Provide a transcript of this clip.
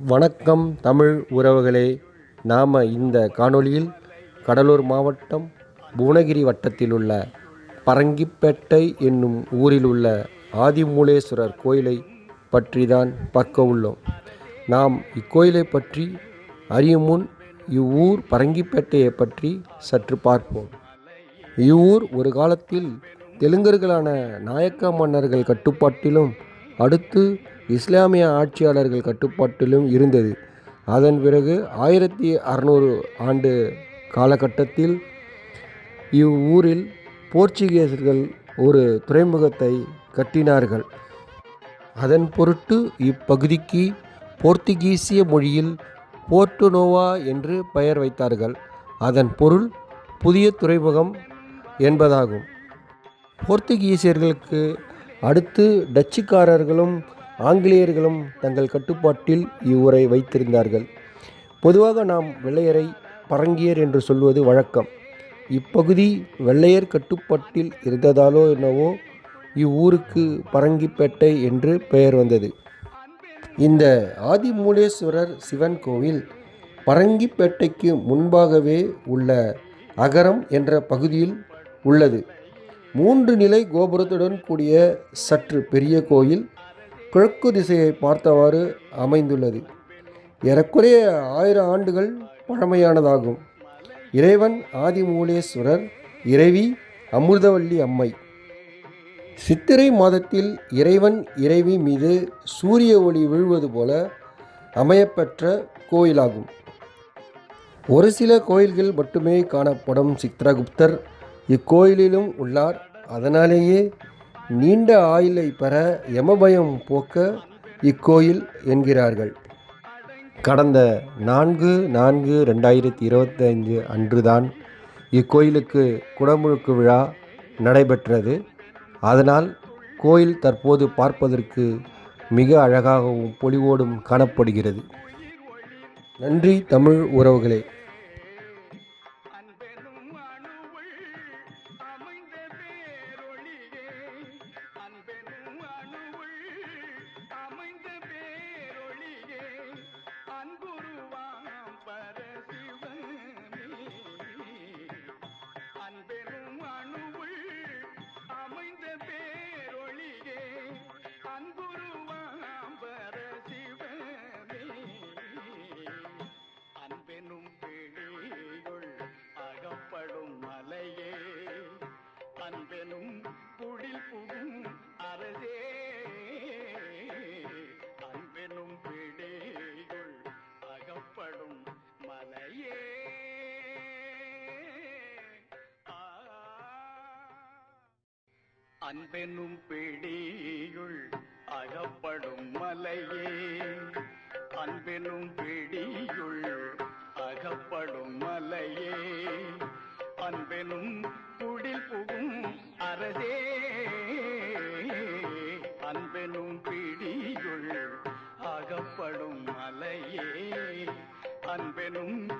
வணக்கம் தமிழ் உறவுகளே. நாம் இந்த காணொளியில் கடலூர் மாவட்டம் புவனகிரி வட்டத்தில் உள்ள பரங்கிப்பேட்டை என்னும் ஊரில் உள்ள ஆதிமூலேஸ்வரர் கோயிலை பற்றி தான் பார்க்க உள்ளோம். நாம் இக்கோயிலை பற்றி அறியும் முன் இவ்வூர் பரங்கிப்பேட்டையை பற்றி சற்று பார்ப்போம். இவ்வூர் ஒரு காலத்தில் தெலுங்கர்களான நாயக்க மன்னர்கள் கட்டுப்பாட்டிலும் அடுத்து இஸ்லாமிய ஆட்சியாளர்கள் கட்டுப்பாட்டிலும் இருந்தது. அதன் பிறகு ஆயிரத்தி அறநூறு ஆண்டு காலகட்டத்தில் இவ்வூரில் போர்ச்சுகீசர்கள் ஒரு துறைமுகத்தை கட்டினார்கள். அதன் பொருட்டு இப்பகுதிக்கு போர்த்துகீசிய மொழியில் போர்ட்டுனோவா என்று பெயர் வைத்தார்கள். அதன் பொருள் புதிய துறைமுகம் என்பதாகும். போர்த்துகீசியர்களுக்கு அடுத்து டச்சுக்காரர்களும் ஆங்கிலேயர்களும் தங்கள் கட்டுப்பாட்டில் இவ்வூரை வைத்திருந்தார்கள். பொதுவாக நாம் வெள்ளையரை பரங்கியர் என்று சொல்வது வழக்கம். இப்பகுதி வெள்ளையர் கட்டுப்பாட்டில் இருந்ததாலோ என்னவோ இவ்வூருக்கு பரங்கிப்பேட்டை என்று பெயர் வந்தது. இந்த ஆதிமூலேஸ்வரர் சிவன் கோவில் பரங்கிப்பேட்டைக்கு முன்பாகவே உள்ள அகரம் என்ற பகுதியில் உள்ளது. மூன்று நிலை கோபுரத்துடன் கூடிய சற்று பெரிய கோயில் கிழக்கு திசையை பார்த்தவாறு அமைந்துள்ளது. ஏறக்குறைய ஆயிரம் ஆண்டுகள் பழமையானதாகும். இறைவன் ஆதிமூலேஸ்வரர் இறைவி அமிர்தவல்லி அம்மை. சித்திரை மாதத்தில் இறைவன் இறைவி மீது சூரிய ஒளி விழுவது போல அமையப்பெற்ற கோயிலாகும். ஒரு சில கோயில்கள் மட்டுமே காணப்படும் சித்ரகுப்தர் இக்கோயிலிலும் உள்ளார். அதனாலேயே நீண்ட ஆயுளை பெற யமபயம் போக்க இக்கோயில் என்கிறார்கள். கடந்த நான்கு நான்கு ரெண்டாயிரத்தி இருபத்தைந்து அன்றுதான் இக்கோயிலுக்கு குடமுழுக்கு விழா நடைபெற்றது. அதனால் கோயில் தற்போது பார்ப்பதற்கு மிக அழகாகவும் பொலிவோடும் காணப்படுகிறது. நன்றி தமிழ் உறவுகளே. அன்பெனும் பிடியுள் அகப்படும் மலையே. அன்பெனும் பிடியுள் அகப்படும் மலையே. அன்பெனும் குடில் புகும் அரசே. அன்பெனும் பிடியுள் அகப்படும் மலையே. அன்பெனும்